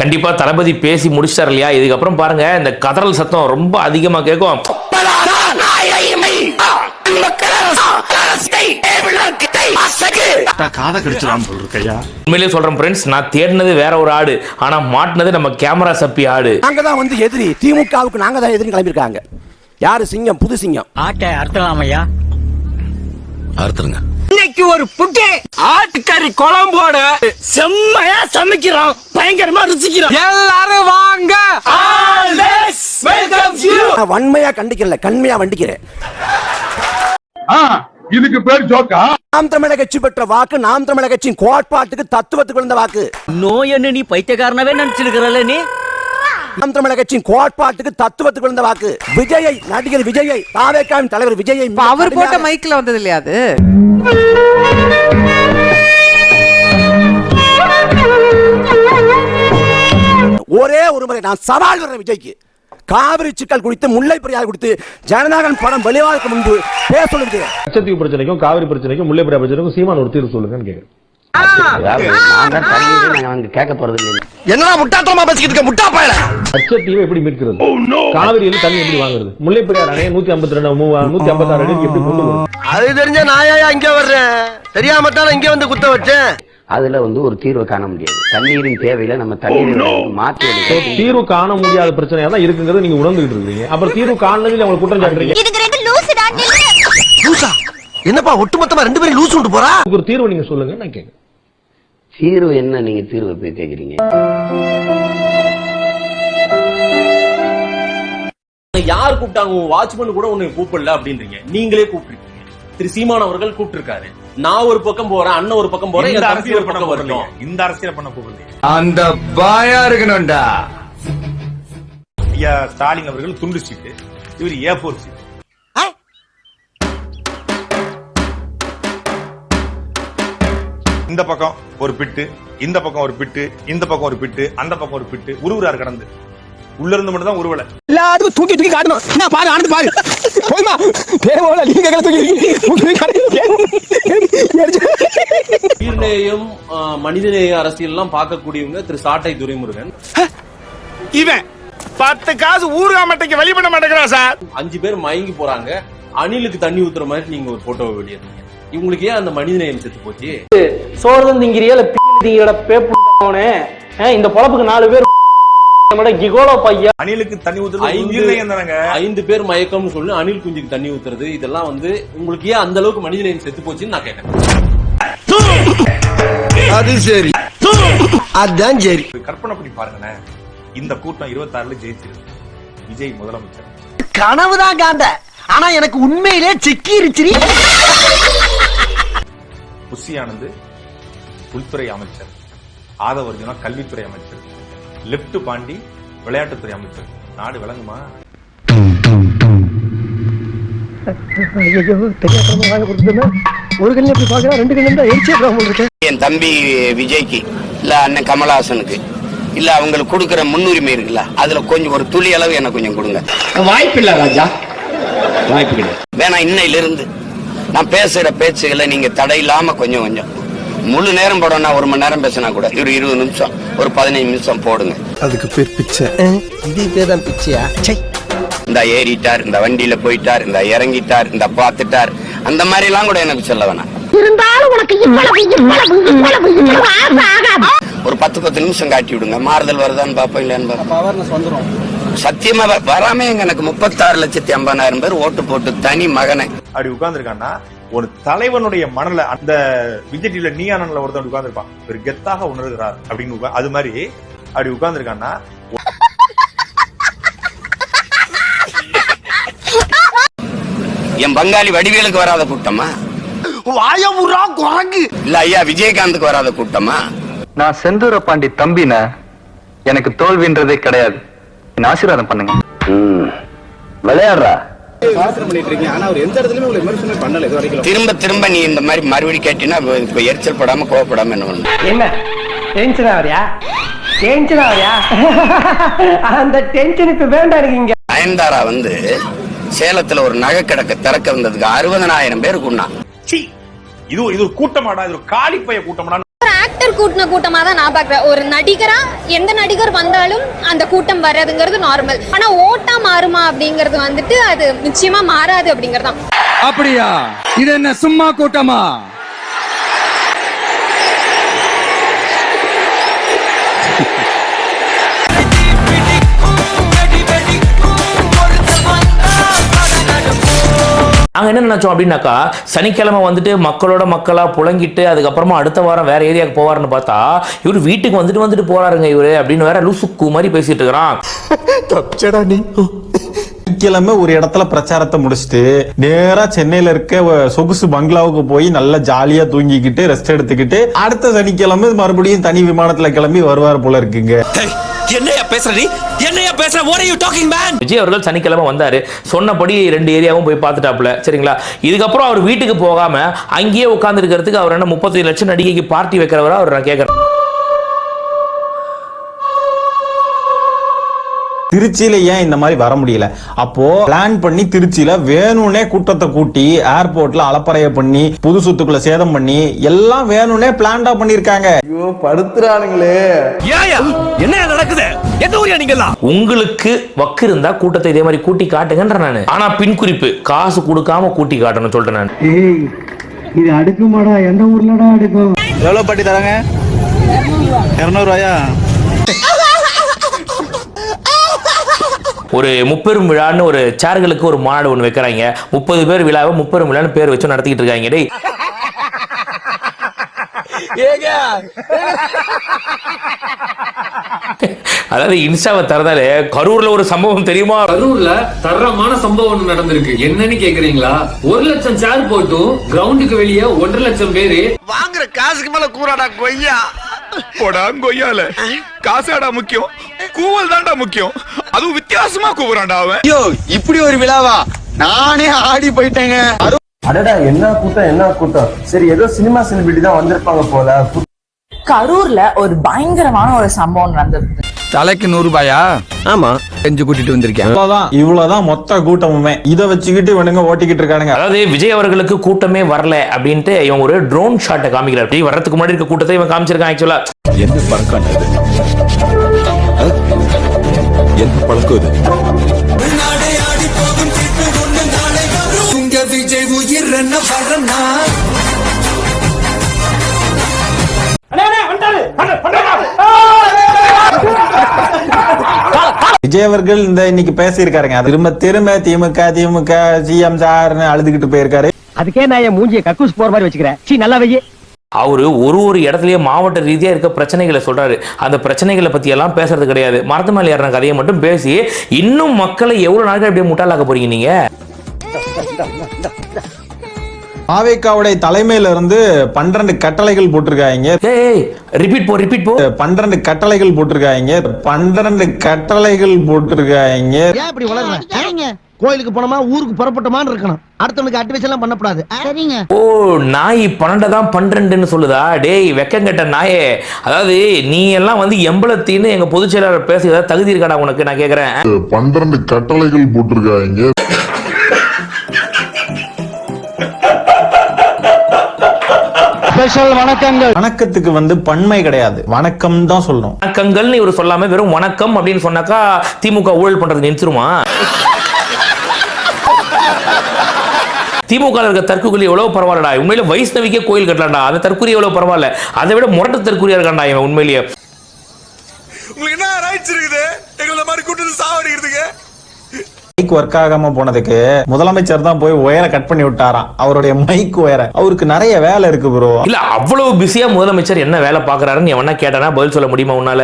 கண்டிப்பா தளபதி பேசி முடிச்சிட்டார் இல்லையா? இதுக்கப்புறம் பாருங்க இந்த கதறல் சத்தம் ரொம்ப அதிகமா கேட்கும். உண்மையிலேயே சொல்றேன் ஃப்ரெண்ட்ஸ் நான் தேடினது வேற ஒரு ஆடு ஆனா மாட்டினது நம்ம கேமரா சப்பி ஆடு. நாங்க தான் வந்து எதிரி திமுகவுக்கு நாங்க தான் எதிரி கிளம்பியிருக்காங்க. யாரு சிங்கம்? புது சிங்கம். ஆட்டை அறுத்தலாம் ஐயா அறுத்துருங்க. இன்னைக்கு ஒரு புட்டு. ஆட்டுக்கறி குழம்போட செம்மையா சமைக்கிறோம். பயங்கரமா ருசிக்கிறோம். எல்லாரும் வாங்க. நான் வன்மையா கண்டிக்கல கண்மையா வண்டிக்கிறேன். இதுக்கு பேர் ஜோக்கா? நாம் தமிழக கட்சி பெற்ற வாக்கு நாம் தமிழக கட்சியின் கோட்பாட்டுக்கு தத்துவத்துக்கு விழுந்த வாக்கு. நோய் என்ன நீ பைத்தியக்காரனவே நினைச்சிருக்கிறல்ல நீ? நாம் தமிழக கட்சியின் கோட்பாட்டுக்கு தத்துவத்துக்கு விழுந்த வாக்கு. விஜயை நடிகர் விஜயை தாவேக்காவின் தலைவர் விஜயை இப்ப அவர் போட்ட மைக்ல வந்தது இல்லையா அது? ஒரே ஒரு முறை நான் சவால் விடுறேன் விஜய்க்கு. காவிரி சிக்கல் குறித்து முல்லை பெரியார் குறித்து ஜனநாயகன் படம் வெளிவாருக்கு முன்பு பேச சொல்லுங்க லட்சத்தீவு பிரச்சனைக்கும் காவிரி பிரச்சனைக்கும் முல்லைப்பெரியார் பிரச்சனைக்கும் சீமான் ஒரு தீர்வு சொல்லுங்கன்னு கேக்குறேன் என்னடா முட்டாத்தனமா பேசிக்கிட்டு இருக்க? முட்டா பயல. லட்சத்தீவை எப்படி மீட்கிறது? காவிரியில தண்ணி எப்படி வாங்குறது? முல்லைப்பெரியார் அணையை நூத்தி ஐம்பத்தி ரெண்டு நூத்தி ஐம்பத்தி ஆறு அடிக்கு எப்படி கொண்டு அது தெரிஞ்ச நாயா இங்க வர்றேன்? தெரியாம தானே இங்க வந்து குத்த வச்சேன். அதுல வந்து ஒரு தீர்வு காண முடியாது. தண்ணீரின் தேவையில நம்ம தண்ணீரை மாற்றி So, தீர்வு காண முடியாத பிரச்சனையா தான் இருக்குங்கிறது நீங்க உணர்ந்துகிட்டு இருக்கீங்க அப்புறம் தீர்வு காணதில் உங்களுக்கு குற்றம் சாட்டுறீங்க. இதுக்கு ரெண்டு லூசுடா லூசா? என்னப்பா ஒட்டுமொத்தமா ரெண்டு பேரும் லூசு விட்டு போறா? ஒரு தீர்வு நீங்க சொல்லுங்க நான் கேட்கிறேன் தீர்வு என்ன? நீங்க தீர்வு போய் கேக்குறீங்க. யார் கூப்பிட்டாங்க? உன் வாட்ச்மேன் கூட உன்னை கூப்பிடல அப்படின்றீங்க. நீங்களே கூப்பிட்டுருக்கீங்க. திரு சீமான் அவர்கள் கூப்பிட்டிருக்காரு. நான் ஒரு பக்கம் போறேன் அண்ணன் ஒரு பக்கம் போறேன் இந்த அரசியல் பண்ண வரணும். இந்த அரசியல் பண்ண போறீங்க. அந்த பாயா இருக்கணும்டா. ஐயா ஸ்டாலின் அவர்கள் துண்டு சீட்டு இவர் ஏ போர் சீட்டு. இந்த பக்கம் ஒரு பிட்டு இந்த பக்கம் ஒரு பிட்டு இந்த பக்கம் ஒரு பிட்டு அந்த பக்கம் ஒரு பிட்டு உருவுறாரு கடந்து. உள்ள இருந்து மட்டும் தான் உருவலை எல்லாத்துக்கும் தூக்கி தூக்கி காட்டணும். என்ன பாரு ஆனது பாரு. போய்மா தேவோல நீங்க தூக்கி உயிர்நேயம் ஆஹ், மனிதநேய அரசியல் எல்லாம் பார்க்கக்கூடியவங்க திரு சாட்டை துரைமுருகன். இவன் பத்து காசு ஊருகா மட்டைக்கு வெளி பண்ண மாட்டேங்கிறான் சார். அஞ்சு பேர் மயங்கி போறாங்க. அணிலுக்கு தண்ணி ஊத்துற மாதிரி நீங்க ஒரு போட்டோவை வெளியேறீங்க இவங்களுக்கு ஏன் அந்த மனிதநேயம் செத்து போச்சு? சோறு திங்கிறியா? இல்ல திங்கிற பேப்புனே இந்த பொழப்புக்கு நாலு பேர் கிகோலோ பையா? அணிலுக்கு தண்ணி ஊத்துறது ஐந்து உயிர்நேயம் தானங்க ஐந்து பேர் மயக்கம்னு சொல்லி அணில் குஞ்சுக்கு தண்ணி ஊத்துறது. இதெல்லாம் வந்து உங்களுக்கு ஏன் அந்த அளவுக்கு மனிதநேயம் செத்து போச்சுன்னு நான் கேட்டேன். அது சரி. அதான் சரி. கற்பனை பண்ணி பாருங்களேன். இந்த கூட்டம் இருபத்தாறுல ஜெயிச்சிருக்கு. விஜய் முதலமைச்சர். கனவுதான் காந்த. ஆனா எனக்கு உண்மையிலே சிக்கிருச்சு புஷி ஆனந்த் உள்துறை அமைச்சர் ஆதவர்ஜுனா கல்வித்துறை அமைச்சர் லெப்ட் பாண்டி விளையாட்டுத்துறை அமைச்சர். நாடு விளங்குமா? ஒரு கண்ணு எப்படி பாக்குறா ரெண்டு கண்ணு தான் எரிச்சு என் தம்பி விஜய்க்கு இல்ல அண்ணன் கமலஹாசனுக்கு இல்ல அவங்களுக்கு கொடுக்கிற முன்னுரிமை இருக்குல்ல அதுல கொஞ்சம் ஒரு துளி அளவு எனக்கு கொஞ்சம் கொடுங்க. வாய்ப்பு இல்ல ராஜா. வாய்ப்பு கிடையாது. வேணா இன்னையில இருந்து நான் பேசுற பேச்சுகளை நீங்க தடை இல்லாம கொஞ்சம் கொஞ்சம். முழு நேரம் போடணும்னா ஒரு மணி நேரம் பேசினா கூட. ஒரு இருபது நிமிஷம். ஒரு பதினைஞ்சு நிமிஷம் போடுங்க. அதுக்கு பேர் பிச்சை. இது பேர் தான் பிச்சையா? இந்த ஏறிட்டார் இந்த வண்டியில போயிட்டார் இந்த இறங்கிட்டார் இந்த பார்த்துட்டார். அந்த மாதிரி எல்லாம் கூட எனக்கு சொல்ல வேணாம். இருந்தாலும் உனக்கு இவ்வளவு இவ்வளவு இவ்வளவு இவ்வளவு ஆசை ஆகாது. ஒரு பத்து பத்து நிமிஷம் காட்டி விடுங்க. மாறுதல் வருதான்னு பாப்போம் இல்லையான்னு சத்தியமா வ- வராம எங்க எனக்கு முப்பத்தாறு லட்சத்தி ஐம்பதாயிரம் பேர் ஓட்டு போட்டு தனி மகனை. அப்படி உட்கார்ந்துருக்கான்னா ஒரு தலைவனுடைய மனநில அந்த விஜய் டிவில நீ ஆனல ஒருத்தன் உட்கார்ந்துருப்பான். ஒரு கெத்தாக உணர்கிறார் அப்படின்னு அது மாதிரி அப்படி உட்கார்ந்துருக்கான்னா என் பங்காளி வடிவேலுக்கு வராத கூட்டமா? வாயமுறா குரங்கு. இல்ல ஐயா விஜயகாந்துக்கு வராத கூட்டமா? நான் செந்தூர பாண்டி தம்பின எனக்கு தோல்வின்றதே கிடையாது. என்ன ஆசீர்வாதம் பண்ணுங்க. விளையாடுறா. திரும்ப திரும்ப நீ இந்த மாதிரி மறுபடி கேட்டினா இப்ப எரிச்சல் படாம கோவப்படாம என்ன என்ன? டென்ஷன் ஆவறியா டென்ஷன் ஆவறியா அந்த டென்ஷன் இப்ப வேண்டாம் எனக்கு இங்க. நயன்தாரா வந்து சேலத்துல ஒரு நகை கிடக்க திறக்க வந்ததுக்கு அறுபதனாயிரம் பேர் கூண்ணா சீ இது இது ஒரு கூட்டமாடா இது ஒரு காலிப்பைய கூட்டமாடா. கூட்டின கூட்டமாக தான் நான் பார்க்குறேன். ஒரு நடிகராக எந்த நடிகர் வந்தாலும் அந்த கூட்டம் வர்றதுங்கிறது நார்மல் ஆனால் ஓட்டா மாறுமா அப்படிங்கிறது வந்துட்டு அது நிச்சயமாக மாறாது அப்படிங்கிறது தான் அப்படியா? இது என்ன சும்மா கூட்டமா? நாங்க என்ன நினைச்சோம் அப்படின்னாக்கா சனிக்கிழமை வந்துட்டு மக்களோட மக்களா புழங்கிட்டு அதுக்கப்புறமா அடுத்த வாரம் வேற ஏரியாவுக்கு போவாருன்னு பார்த்தா இவர் வீட்டுக்கு வந்துட்டு வந்துட்டு போறாருங்க இவரு அப்படின்னு வேற லூசுக்கு மாதிரி பேசிட்டு இருக்கிறான். தப்பிச்சடா நீ. சனிக்கிழமை ஒரு இடத்துல பிரச்சாரத்தை முடிச்சுட்டு நேரா சென்னையில இருக்க சொகுசு பங்களாவுக்கு போய் நல்லா ஜாலியா தூங்கிக்கிட்டு ரெஸ்ட் எடுத்துக்கிட்டு அடுத்த சனிக்கிழமை மறுபடியும் தனி விமானத்துல கிளம்பி வருவார் போல இருக்குங்க. என்னையா பேசுற நீ? என்னையா பேசுற? What are you talking man Vijay அவர்கள் சனிக்கிழமை வந்தாரு. சொன்னபடி ரெண்டு ஏரியாவும் போய் பார்த்துட்டாப்புல. சரிங்களா? இதுக்கப்புறம் அவர் வீட்டுக்கு போகாம அங்கேயே உட்கார்ந்து இருக்கிறதுக்கு அவர் என்ன முப்பத்தி லட்சம் நடிகைக்கு பார்ட்டி வைக்கிறவரா? அவர் நான் கேட்கறேன். திருச்சியில ஏன் இந்த மாதிரி வர முடியல? அப்போ பிளான் பண்ணி திருச்சியில வேணும்னே கூட்டத்தை கூட்டி ஏர்போர்ட்ல அலப்பறைய பண்ணி புது சொத்துக்குள்ள சேதம் பண்ணி எல்லாம் வேணும்னே பிளான்டா பண்ணிருக்காங்க ஐயோ படுத்துறானுங்களே. என்ன நடக்குது? உங்களுக்கு வக்கு இருந்தா கூட்டத்தை இதே மாதிரி கூட்டி காட்டுங்கன்ற நான். ஆனா பின் குறிப்பு காசு கொடுக்காம கூட்டி காட்டணும் சொல்றேன் நான். இது அடுக்குமாடா எந்த ஊர்லடா அடுக்கும்? எவ்வளவு பாட்டி தராங்க? இருநூறு ரூபாயா ஒரு முப்பெரும் விழான்னு ஒரு சேர்களுக்கு ஒரு மாநாடு ஒன்று வைக்கிறாங்க. முப்பது பேர் விழாவை முப்பெரும் விழான்னு பேர் வச்சு நடத்திக்கிட்டு இருக்காங்க. டேய். அதாவது இன்ஸ்டாவை திறந்தாலே கரூர்ல ஒரு சம்பவம் தெரியுமா? கரூர்ல தரமான சம்பவம் நடந்திருக்கு. என்னன்னு கேக்குறீங்களா? ஒரு லட்சம் சேர் போட்டும் கிரவுண்டுக்கு வெளியே ஒன்றரை லட்சம் பேரு. வாங்குற காசுக்கு மேல கூறாடா கொய்யா? போடா கொய்யால. காசாடா முக்கியம். கூவல் தான்டா முக்கியம். அதுவும் வித்தியாசமா கூவுறான்டா அவன். ஐயோ இப்படி ஒரு விழாவா? நானே ஆடி போயிட்டேங்க. அடடா என்ன கூட்டம் என்ன கூட்டம்? சரி ஏதோ சினிமா செலிபிரிட்டி தான் வந்திருப்பாங்க போல. கரூர்ல ஒரு பயங்கரமான ஒரு சம்பவம் நடந்தது. தலைக்கு நூறு ரூபாயா ஆமா. செஞ்சு கூட்டிட்டு வந்திருக்கேன். இவ்வளவுதான் இவ்வளவுதான் மொத்த கூட்டமுமே. இதை வச்சுக்கிட்டு இவனுங்க ஓட்டிக்கிட்டு இருக்கானுங்க. அதாவது விஜய் அவர்களுக்கு கூட்டமே வரல அப்படின்ட்டு இவன் ஒரு ட்ரோன் ஷாட்டை காமிக்கிறார் இப்படி வர்றதுக்கு முன்னாடி இருக்க கூட்டத்தை இவன் காமிச்சிருக்கான் ஆக்சுவலா என்ன பழக்கம் இது. என்ன விஜய் அவர்கள் இந்த இன்னைக்கு பேசியிருக்காருங்க. அது திரும்ப திரும்ப திமுக திமுக சிஎம் சார்னு அழுதுகிட்டு போயிருக்காரு. அதுக்கே நான் என் மூஞ்சிய கக்கூஸ் போற மாதிரி வச்சுக்கிறேன். சீ நல்லா வையே. அவர் ஒரு ஒரு இடத்துலயே மாவட்ட ரீதியா இருக்க பிரச்சனைகளை சொல்றாரு. அந்த பிரச்சனைகளை பற்றியெல்லாம் எல்லாம் பேசுறது கிடையாது. மரத்து மேலே ஏறின கதையை மட்டும் பேசி இன்னும் மக்களை எவ்வளோ நாட்கள் அப்படியே முட்டாளாக்க போறீங்க நீங்கள் ஆவேக்காவுடைய தலைமையில இருந்து பன்னிரண்டு கட்டளைகள் போட்டிருக்காங்க. ரிப்பீட் போ ரிப்பீட் போ. பன்னிரண்டு கட்டளைகள் போட்டிருக்காங்க. பன்னிரண்டு கட்டளைகள் போட்டிருக்காங்க. ஏன் இப்படி வளர்ற கோயிலுக்கு போனோமா ஊருக்கு புறப்பட்டோமான்னு இருக்கணும். அடுத்தவனுக்கு அட்வைஸ் எல்லாம் பண்ணக்கூடாது. சரிங்க. ஓ நாய் பன்னெண்டை தான் பன்னிரெண்டுன்னு சொல்லுதா? டேய் வெக்கங்கெட்ட நாயே. அதாவது நீ எல்லாம் வந்து எம்பளத்தின்னு எங்க பொதுச் செயலாளர் பேச ஏதாவது தகுதி இருக்காடா உனக்கு? நான் கேக்குறேன். பன்னிரண்டு கட்டளைகள் போட்டிருக்காங்க. ஸ்பெஷல் வணக்கங்கள். வணக்கத்துக்கு வந்து பன்மை கிடையாது. வணக்கம் தான் சொல்லணும். வணக்கங்கள்னு இவர் சொல்லாம வெறும் வணக்கம் அப்படின்னு சொன்னாக்கா திமுக ஊழல் பண்றது நிறுத்துருமா? திமுக இருக்க தற்கொலை எவ்வளவு பரவாயில்லடா. உண்மையில வைஷ்ணவிக்கே கோயில் கட்டலாம்டா. அந்த தற்கொலை எவ்வளவு பரவாயில்ல. அதை விட முரட்டு தற்கொலையா இருக்கான்டா இவன் உண்மையிலேயே உங்களுக்கு என்ன ரைட்ஸ் இருக்குது எங்களை மாதிரி கூட்டத்தை சாவடிக்கிறதுக்கு மைக் ஒர்க் ஆகாம போனதுக்கு முதலமைச்சர் தான் போய் ஒயரை கட் பண்ணி விட்டாராம். அவருடைய மைக் ஒயரை அவருக்கு நிறைய வேலை இருக்கு ப்ரோ இல்ல அவ்வளவு பிஸியா முதலமைச்சர் என்ன வேலை பாக்குறாருன்னு எவனா கேட்டானா பதில் சொல்ல முடியுமா உன்னால?